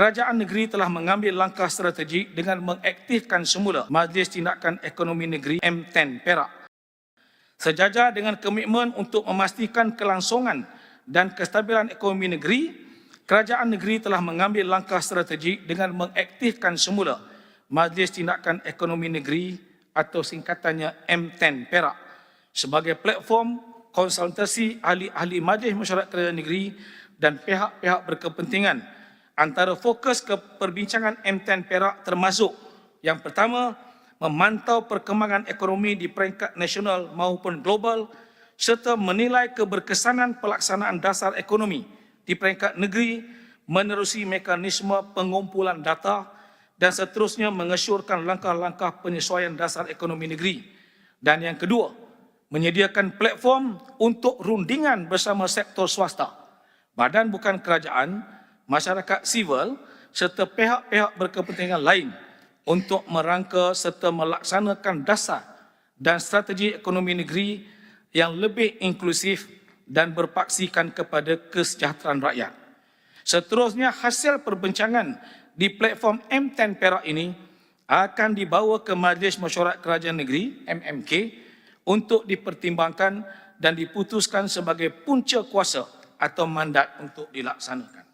kerajaan negeri telah mengambil langkah strategik dengan mengaktifkan semula Majlis Tindakan Ekonomi Negeri M10 Perak. Sejajar dengan komitmen untuk memastikan kelangsungan dan kestabilan ekonomi negeri, kerajaan negeri telah mengambil langkah strategik dengan mengaktifkan semula Majlis Tindakan Ekonomi Negeri atau singkatannya M10 Perak sebagai platform konsultasi ahli-ahli majlis mesyuarat kerajaan negeri dan pihak-pihak berkepentingan antara fokus ke perbincangan M10 Perak termasuk yang pertama memantau perkembangan ekonomi di peringkat nasional maupun global serta menilai keberkesanan pelaksanaan dasar ekonomi di peringkat negeri menerusi mekanisme pengumpulan data dan seterusnya mengesyorkan langkah-langkah penyesuaian dasar ekonomi negeri. Dan yang kedua, menyediakan platform untuk rundingan bersama sektor swasta, badan bukan kerajaan, masyarakat sivil serta pihak-pihak berkepentingan lain untuk merangka serta melaksanakan dasar dan strategi ekonomi negeri yang lebih inklusif dan berpaksikan kepada kesejahteraan rakyat. Seterusnya hasil perbincangan di platform M10 Perak ini akan dibawa ke Majlis Mesyuarat Kerajaan Negeri MMK untuk dipertimbangkan dan diputuskan sebagai punca kuasa atau mandat untuk dilaksanakan.